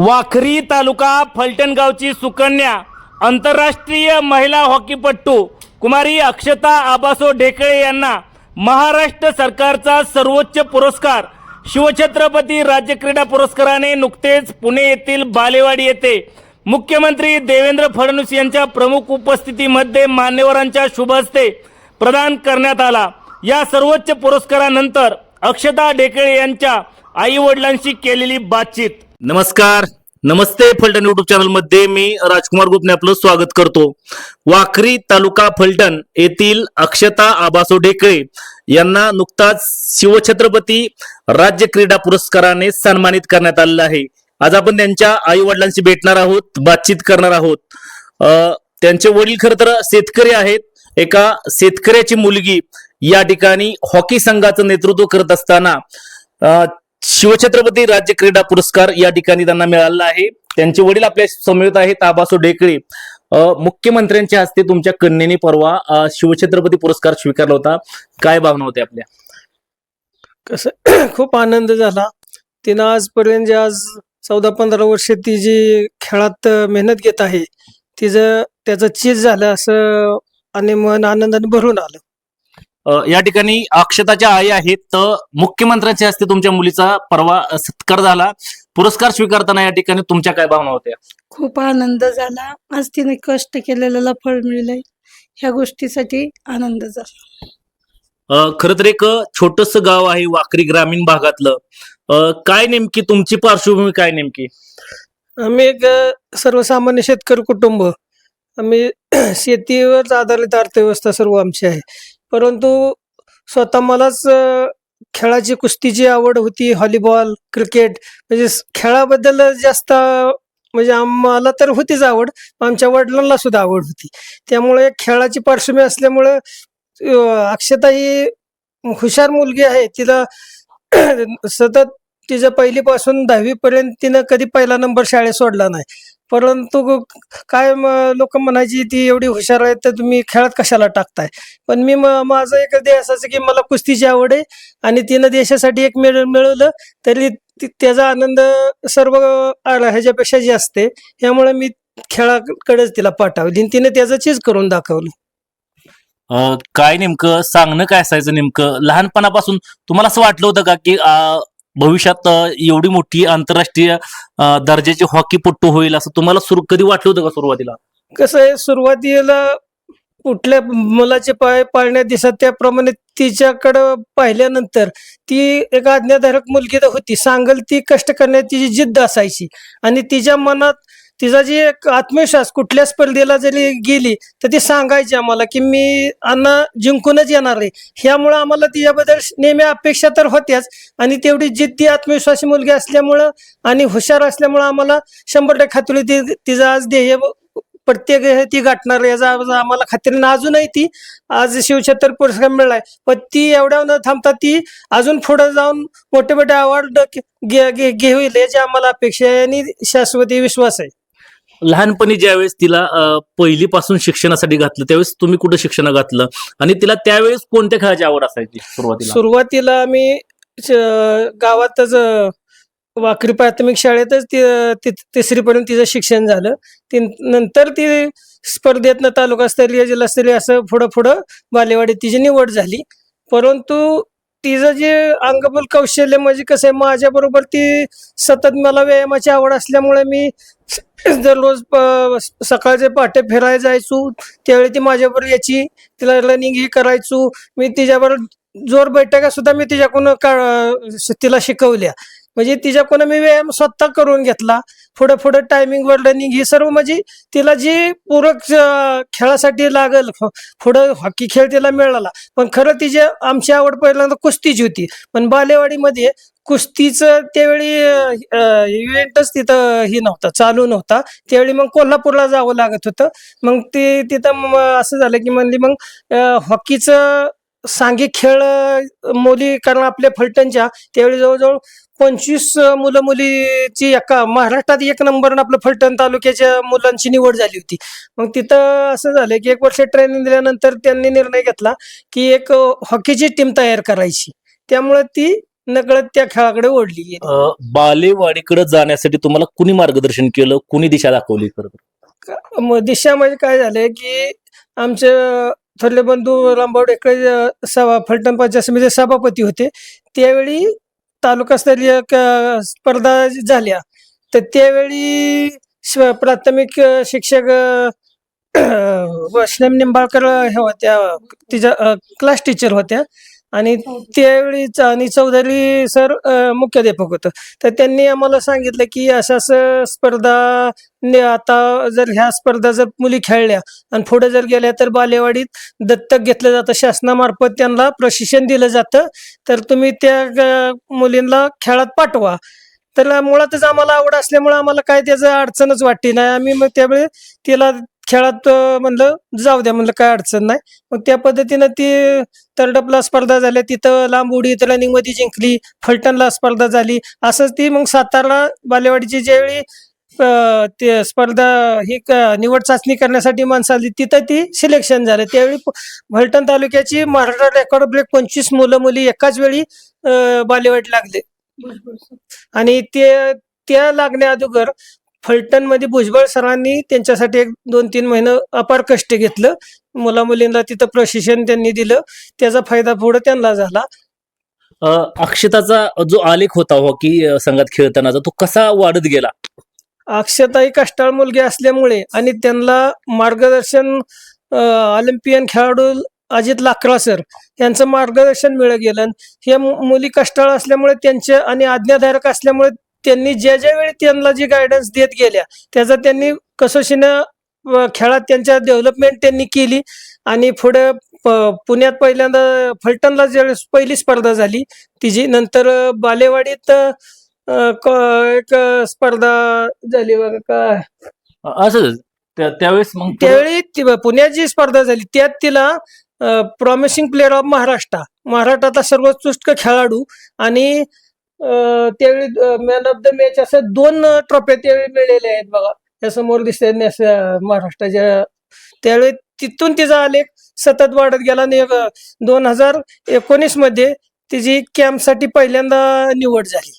वाखरी तालुका फलटणगावची सुकन्या आंतरराष्ट्रीय महिला हॉकीपट्टू कुमारी अक्षता आबासो ढेकळे यांना महाराष्ट्र सरकारचा सर्वोच्च पुरस्कार. शिवछत्रपती राज्य क्रीडा पुरस्काराने नुकतेच पुणे येथील बालेवाडी येथे मुख्यमंत्री देवेंद्र फडणवीस यांच्या प्रमुख उपस्थितीमध्ये मान्यवरांच्या शुभ हस्ते प्रदान करण्यात आला. या सर्वोच्च पुरस्कारानंतर अक्षता ढेकळे यांच्या आई वडिलांशी केलेली बातचीत. नमस्कार. नमस्ते फलटण युट्यूब चॅनलमध्ये मी राजकुमार गुप्तने आपलं स्वागत करतो. वाखरी तालुका फलटण येथील अक्षता आबासो ढेकळे यांना नुकताच शिवछत्रपती राज्य क्रीडा पुरस्काराने सन्मानित करण्यात आलेलं आहे. आज आपण त्यांच्या आई वडिलांशी भेटणार आहोत बातचीत करणार आहोत. त्यांचे वडील खर तर शेतकरी आहेत. एका शेतकऱ्याची मुलगी या ठिकाणी हॉकी संघाचं नेतृत्व करत असताना शिवछत्रपती राज्य क्रीडा पुरस्कार या ठिकाणी त्यांना मिळाला आहे. त्यांचे वडील आपल्या समवेत आहेत आबासो डेकळे मुख्यमंत्र्यांच्या हस्ते तुमच्या कन्येने परवा शिवछत्रपती पुरस्कार स्वीकारला होता. काय भावना होत्या आपल्या? कसं खूप आनंद झाला. तिनं आजपर्यंत जे आज चौदा पंधरा वर्ष ती जी खेळात मेहनत घेत आहे तिचं त्याचं चीज झालं असं आणि मन आनंदाने भरून आलं. या ठिकाणी अक्षताच्या आई आहेत तर मुख्यमंत्र्यांच्या हस्ते तुमच्या मुलीचा परवा सत्कार झाला. पुरस्कार स्वीकारताना या ठिकाणी तुमच्या काय भावना होत्या? खूप आनंद झाला. आज तिने कष्ट केलेल्याला फळ मिळलंय. ह्या गोष्टीसाठी आनंद झाला. अ, खरं तर एक छोटस गाव आहे वाकरी ग्रामीण भागातलं. अ, काय नेमकी तुमची पार्श्वभूमी काय नेमकी? आम्ही एक अं, सर्वसामान्य शेतकरी कुटुंब. आम्ही शेतीवर आधारित अर्थव्यवस्था सर्व आमची आहे. परंतु स्वतः मलाच खेळाची कुस्तीची आवड होती हॉलीबॉल क्रिकेट म्हणजे खेळाबद्दल जास्त म्हणजे आम्हाला तर होतीच आवड आमच्या वडिलांना सुद्धा आवड होती. त्यामुळे खेळाची पार्श्वभूमी असल्यामुळं अक्षता ही हुशार मुलगी आहे. तिला सतत तिच्या पहिलीपासून दहावीपर्यंत तिनं कधी पहिला नंबर शाळेत सोडला नाही. परंतु काय लोक म्हणायची ती एवढी हुशार आहे तर तुम्ही खेळात कशाला टाकताय? पण मी माझं एक ध्येय असायचं की मला कुस्तीची आवड आहे आणि तिनं देशासाठी एक मेडल मिळवलं तरी त्याचा आनंद सर्व आला ह्याच्यापेक्षा जास्त आहे. यामुळे मी खेळाकडेच तिला पाठवली आणि तिने त्याचं चीज करून दाखवलं. काय नेमकं सांगणं काय असायचं नेमकं? लहानपणापासून तुम्हाला असं वाटलं होतं का की भविष्यात एवढी मोठी आंतरराष्ट्रीय दर्जाची हॉकीपट्टू होईल असं तुम्हाला सुरू कधी वाटलं होतं का सुरुवातीला? कसं आहे सुरुवातीला कुठल्या मुलाचे पाय पाळण्यात दिसत त्याप्रमाणे तिच्याकडं पाहिल्यानंतर ती एक आज्ञाधारक मुलगी तर होती. सांगल ती कष्ट करण्याची तिची जिद्द असायची. आणि तिच्या मनात तिचा जी एक आत्मविश्वास कुठल्या स्पर्धेला जरी गेली तर ती सांगायची आम्हाला की मी अन्न जिंकूनच येणार आहे. ह्यामुळं आम्हाला तिच्याबद्दल नेहमी अपेक्षा तर होत्याच आणि तेवढी जिद्दी आत्मविश्वासी मुलगी असल्यामुळं आणि हुशार असल्यामुळं आम्हाला शंभर टक्के खात्री ती तिचं आज ध्येय प्रत्येक ती गाठणार याचा आम्हाला खात्रीनं अजूनही ती आज शिवछत्र पुरस्कार मिळालाय. पण ती एवढ्या न थांबता ती अजून पुढे जाऊन मोठे मोठे अवॉर्ड घेईल याची आम्हाला अपेक्षा आहे आणि शाश्वती विश्वास आहे. लहानपणी ज्यावेळेस तिला पहिलीपासून शिक्षणासाठी घातलं त्यावेळेस तुम्ही कुठं शिक्षण घातलं? आणि तिला त्यावेळेस कोणत्या खेळाची आवड असायची सुरुवातीला? सुरुवातीला आम्ही गावातच वाकरी प्राथमिक शाळेतच ती तिसरीपर्यंत तिचं शिक्षण झालं. ती नंतर ती स्पर्धेतनं तालुकास्तरीय जिल्हास्तरीय असं पुढं पुढं बालेवाडी तिची निवड झाली. परंतु तिचं जे अंगबल कौशल्य म्हणजे कसं आहे माझ्या बरोबर ती सतत मला व्यायामाची आवड असल्यामुळे मी दररोज सकाळचे पहाटे फिरायला जायचो त्यावेळी ती माझ्याबरोबर यायची तिला रनिंग ही करायचो मी तिच्याबरोबर जोर बैठका सुद्धा मी तिच्याकडून का- तिला शिकवल्या. म्हणजे तिच्याकडून मी व्यायाम स्वतः करून घेतला. पुढे पुढे टायमिंग वर रनिंग ही सर्व म्हणजे तिला जी पूरक खेळासाठी लागल पुढं हॉकी खेळ तिला मिळाला. पण खरं तिची आमची आवड पहिल्यांदा कुस्तीची होती. पण बालेवाडीमध्ये कुस्तीचं त्यावेळी इव्हेंटच तिथं ही नव्हता चालू नव्हता. त्यावेळी मग कोल्हापूरला जावं लागत होतं. मग ते तिथं असं झालं की म्हणली मग हॉकीचं सांघिक खेळ मुली कारण आपल्या फलटणच्या त्यावेळी जवळजवळ पंचवीस मुलं मुलीची एका महाराष्ट्रात एक नंबर आपलं फलटण तालुक्याच्या मुलांची निवड झाली होती. मग तिथं असं झालं की एक वर्ष ट्रेनिंग दिल्यानंतर त्यांनी निर्णय घेतला की एक हॉकीची टीम तयार करायची. त्यामुळे ती नकळत त्या खेळाकडे ओढली बालेवाडीकडे जाण्यासाठी तुम्हाला कुणी मार्गदर्शन केलं? कुणी दिशा दाखवली खरं दिशा म्हणजे काय झालंय की आमचे थोरले बंधू अ, सभा फलटण पंचायत समिती सभापती होते. त्यावेळी तालुकास्तरीय स्पर्धा झाल्या. तर त्यावेळी प्राथमिक शिक्षक अ, वैष्णव निंबाळकर ह्या होत्या. तिच्या क्लास टीचर होत्या. आणि त्यावेळी च- आणि चौधरी सर मुख्याध्यापक होतं. तर त्यांनी आम्हाला सांगितलं की अशा असं स्पर्धा ने आता जर ह्या स्पर्धा जर मुली खेळल्या आणि पुढे जर गेल्या तर बालेवाडीत दत्तक घेतलं जातं. शासनामार्फत त्यांना प्रशिक्षण दिलं जातं. तर तुम्ही त्या मुलींना खेळात पाठवा. तर मुळातच आम्हाला आवड असल्यामुळे आम्हाला काय त्याचं अडचणच वाटली नाही. आम्ही मग त्यावेळी तिला खेळात म्हणलं जाऊ द्या म्हणलं काय अडचण नाही. मग त्या पद्धतीनं ती तरडपला स्पर्धा झाल्या तिथं लांब उडी रनिंगमध्ये जिंकली. फलटणला स्पर्धा झाली. असंच ती मग सातारा बालेवाडीची ज्यावेळी ते स्पर्धा ही निवड चाचणी करण्यासाठी माणसं आली तिथं ती सिलेक्शन झालं. त्यावेळी फलटण तालुक्याची महाराष्ट्र रेकॉर्ड ब्रेक पंचवीस मुलं मुली एकाच वेळी बालेवाडी लागले. आणि ते त्या लागण्या अगोदर फलटणमध्ये भुजबळ सरांनी त्यांच्यासाठी एक दोन तीन महिने अपार कष्ट घेतलं. मुला मुलींना तिथं प्रशिक्षण त्यांनी दिलं. त्याचा फायदा पुढे त्यांना झाला. अक्षताचा जो आलेख होता हॉकी अ, संघात खेळतानाचा तो कसा वाढत गेला? अक्षता ही कष्टाळ मुलगी असल्यामुळे आणि त्यांना मार्गदर्शन ऑलिम्पियन खेळाडू अजित लाकरा सर यांचं मार्गदर्शन मिळत गेलं. हे मुली कष्टाळ असल्यामुळे त्यांचे आणि आज्ञाधारक असल्यामुळे त्यांनी ज्या ज्या वेळी त्यांना जी गायडन्स देत गेल्या त्याचा त्यांनी कसोशीनं खेळात त्यांच्या डेव्हलपमेंट त्यांनी केली. आणि पुढे पुण्यात पहिल्यांदा फलटणला ज्यावेळेस पहिली स्पर्धा झाली तिची नंतर बालेवाडीत क- एक स्पर्धा झाली बघा काय. अ, असं त्या- त्यावेळेस मग त्यावेळी पुण्यात जी स्पर्धा झाली त्यात तिला प्रॉमिसिंग प्लेअर ऑफ महाराष्ट्र. महाराष्ट्रातला सर्वोत्कृष्ट खेळाडू आणि त्यावेळी मॅन ऑफ द मॅच असं दोन ट्रॉफ्या त्यावेळी मिळालेल्या आहेत बघा. या समोर दिसते महाराष्ट्राच्या त्यावेळी तिथून तिचा आलेख सतत वाढत गेला आणि दोन हजार एकोणीसमध्ये तिची कॅम्पसाठी पहिल्यांदा निवड झाली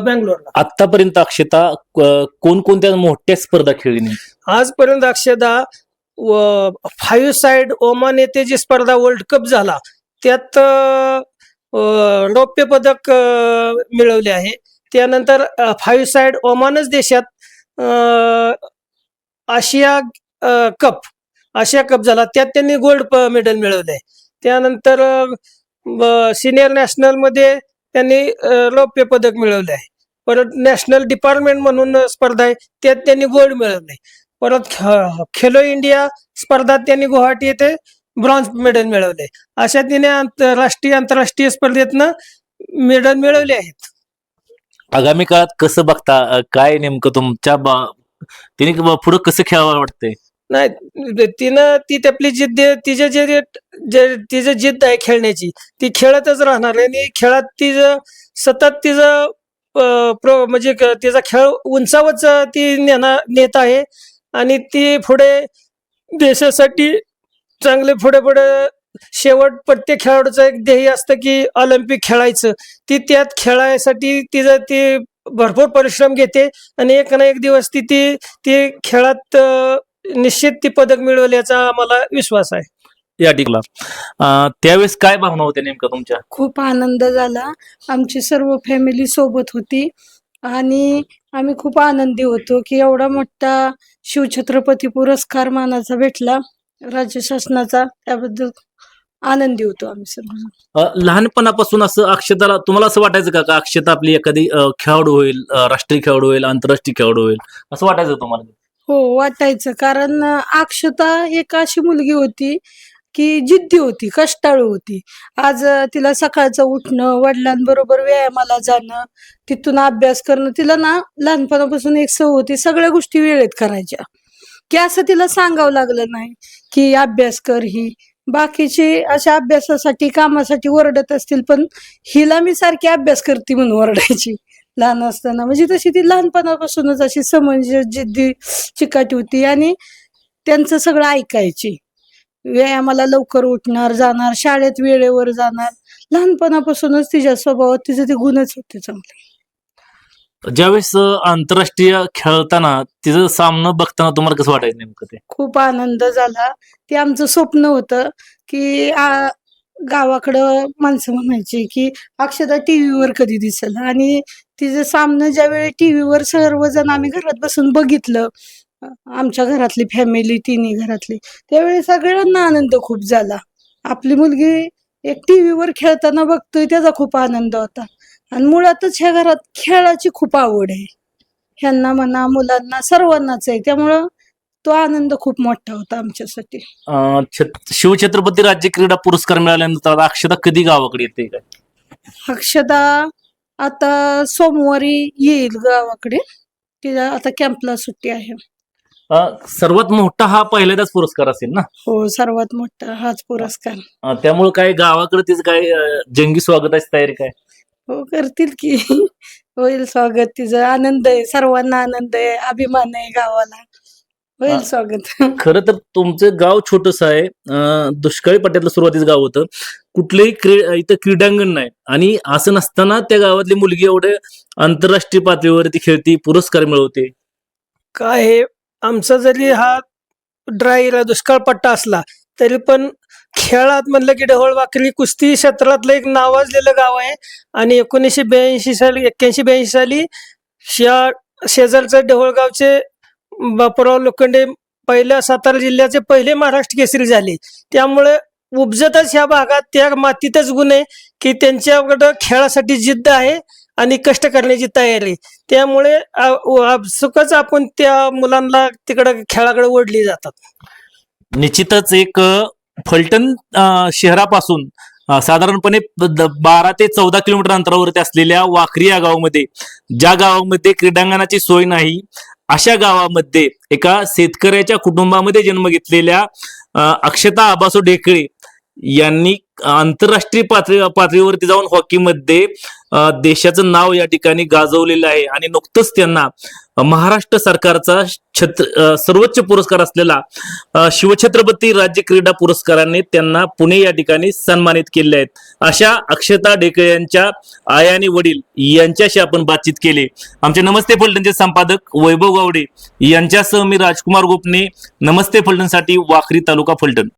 बँगलोरला. आतापर्यंत अक्षता कोणकोणत्या मोठ्या स्पर्धा खेळली आजपर्यंत अक्षदा व फाईव्ह साइड ओमान येथे जी स्पर्धा वर्ल्ड कप झाला त्यात रौप्य पदक मिळवले आहे. त्यानंतर फाईव्ह साइड ओमानच देशात आशिया कप आशिया कप झाला. त्यात त्यांनी गोल्ड मेडल मिळवले. त्यानंतर सिनियर नॅशनलमध्ये त्यांनी रौप्य पदक मिळवले आहे. परत नॅशनल डिपार्टमेंट म्हणून स्पर्धा आहे त्यात त्यांनी गोल्ड मिळवले. परत खेलो इंडिया स्पर्धात त्यांनी गुवाहाटी येथे ब्रॉन्झ मेडल मिळवले. अशा तिने आंतरराष्ट्रीय आंतरराष्ट्रीय स्पर्धेतनं मेडल मिळवले आहेत. आगामी काळात कसं बघता? काय नेमकं तुमच्या तिने पुढं कसं खेळावं वाटतंय? नाही तिनं ती आपली जिद्द तिचे जे जे तिचं जिद्द आहे खेळण्याची ती खेळतच राहणार आहे आणि खेळात तिचं सतत तिचं प्र म्हणजे तिचा खेळ उंचावच ती नेत आहे आणि ती पुढे देशासाठी चांगले पुढे पुढे शेवट प्रत्येक खेळाडूचं एक ध्येय असतं की ऑलिम्पिक खेळायचं. ती त्यात खेळायसाठी तिचं ती भरपूर परिश्रम घेते आणि एक ना एक दिवस ती ती ती खेळात निश्चित ती पदक मिळवेल याचा आम्हाला विश्वास आहे. या अ, त्यावेळेस काय भावना होत्या नेमका तुमच्या? खूप आनंद झाला. आमची सर्व फॅमिली सोबत होती आणि आम्ही खूप आनंदी होतो की एवढा मोठा शिवछत्रपती पुरस्कार मानाचा भेटला. राज्य शासनाचा त्याबद्दल आनंदी होतो आम्ही सर्व अ, लहानपणापासून असं अक्षताला तुम्हाला असं वाटायचं का का अक्षता आपली एखादी अ, खेळाडू होईल अ, राष्ट्रीय खेळाडू होईल आंतरराष्ट्रीय खेळाडू होईल असं वाटायचं का तुम्हाला? हो वाटायचं. कारण अं, अक्षता एक अशी मुलगी होती की जिद्दी होती कष्टाळू होती. आज अं, तिला सकाळचं उठणं वडिलांबरोबर व्यायामाला जाणं तिथून अभ्यास करणं तिला ना लहानपणापासून एक सवय होती सगळ्या गोष्टी वेळेत करायच्या. की असं तिला सांगावं लागलं नाही की अभ्यास कर ही. बाकीचे अशा अभ्यासासाठी कामासाठी ओरडत असतील पण हिला मी सारखी अभ्यास करते म्हणून ओरडायची. लहान असताना. म्हणजे तशी ती लहानपणापासूनच अशी समंजस जिद्दी चिकाटी होती आणि त्यांचं सगळं ऐकायची. व्यायामाला लवकर उठणार जाणार शाळेत वेळेवर जाणार. लहानपणापासूनच तिच्या स्वभावात तिचे ते गुणच होते चांगले. ज्यावेळेस आंतरराष्ट्रीय खेळताना तिचं सामनं बघताना तुम्हाला कसं वाटायचं नेमकं ते? खूप आनंद झाला. ते आमचं स्वप्न होतं की आ, गावाकडं माणसं म्हणायची की अक्षता टीव्हीवर कधी दिसेल? आणि तिचं सामनं ज्यावेळी टीव्हीवर सर्वजण आम्ही घरात बसून बघितलं आमच्या घरातली फॅमिली तिन्ही घरातली त्यावेळी सगळ्यांना आनंद खूप झाला. आपली मुलगी एक टीव्हीवर खेळताना बघतोय त्याचा खूप आनंद होता. आणि मुळातच ह्या घरात खेळाची खूप आवड आहे. ह्यांना म्हणा मुलांना सर्वांनाच आहे. त्यामुळं तो आनंद खूप मोठा होता आमच्यासाठी. अं, छत- शिवछत्रपती राज्य क्रीडा पुरस्कार मिळाल्यानंतर आता अक्षता कधी गावाकडे येते काय? अक्षता आता सोमवारी येईल गावाकडे. तिला आता कॅम्पला सुट्टी आहे. अं, सर्वात मोठा हा पहिल्यांदाच पुरस्कार असेल ना? हो सर्वात मोठा हाच पुरस्कार. अं, त्यामुळे काय गावाकडे तिचं काय अं, जंगी स्वागताची तयारी काय? हो करतील की. होईल स्वागत तिचं. आनंद आहे. सर्वांना आनंद आहे. अभिमान आहे गावाला. होईल हा. स्वागत. खरं तर तुमचं गाव छोटस आहे. अं, दुष्काळी पट्ट्यातलं सुरुवातीचं गाव होतं. कुठलंही क्री- इथं क्रीडांगण नाही. आणि असं नसताना त्या गावातली मुलगी एवढे आंतरराष्ट्रीय पातळीवरती खेळती पुरस्कार मिळवते. काय आहे, आमचा जरी हा ड्राय दुष्काळ पट्टा असला तरी पण खेळात म्हणलं की ढवळ वाकरी कुस्ती क्षेत्रातलं एक नावाजलेलं गाव आहे. आणि एकोणीसशे ब्याऐंशी साली एक्क्याऐंशी ब्याऐंशी साली या शेजारच्या ढवळगावचे बापूराव लोखंडे पहिल्या सातारा जिल्ह्याचे पहिले महाराष्ट्र केसरी झाले. त्यामुळे उपजतच ह्या भागात त्या मातीतच गुण आहे की त्यांच्याकडं खेळासाठी जिद्द आहे आणि कष्ट करण्याची तयारी त्यामुळे सुखच आपण त्या मुलांना तिकडं खेळाकडे ओढली जातात. निश्चितच एक फलटण शहरापासून साधारणपणे द- बारा ते चौदा किलोमीटर अंतरावरती असलेल्या वाखरी या गावामध्ये ज्या गावामध्ये क्रीडांगणाची सोय नाही अशा गावामध्ये एका शेतकऱ्याच्या कुटुंबामध्ये जन्म घेतलेल्या अक्षता आबासो ढेकळे यांनी आंतरराष्ट्रीय पातळी पातळीवरती जाऊन हॉकीमध्ये देशाचं नाव या ठिकाणी गाजवलेलं आहे. आणि नुकतंच त्यांना महाराष्ट्र सरकारचा छत्र सर्वोच्च पुरस्कार असलेला शिवछत्रपती राज्य क्रीडा पुरस्काराने त्यांना पुणे या ठिकाणी सन्मानित केले आहेत. अशा अक्षता डेकळे यांच्या आई आणि वडील यांच्याशी आपण बातचीत केली. आमचे नमस्ते फलटणचे संपादक वैभव गावडे यांच्यासह मी राजकुमार गोपने. नमस्ते फलटणसाठी वाखरी तालुका फलटण.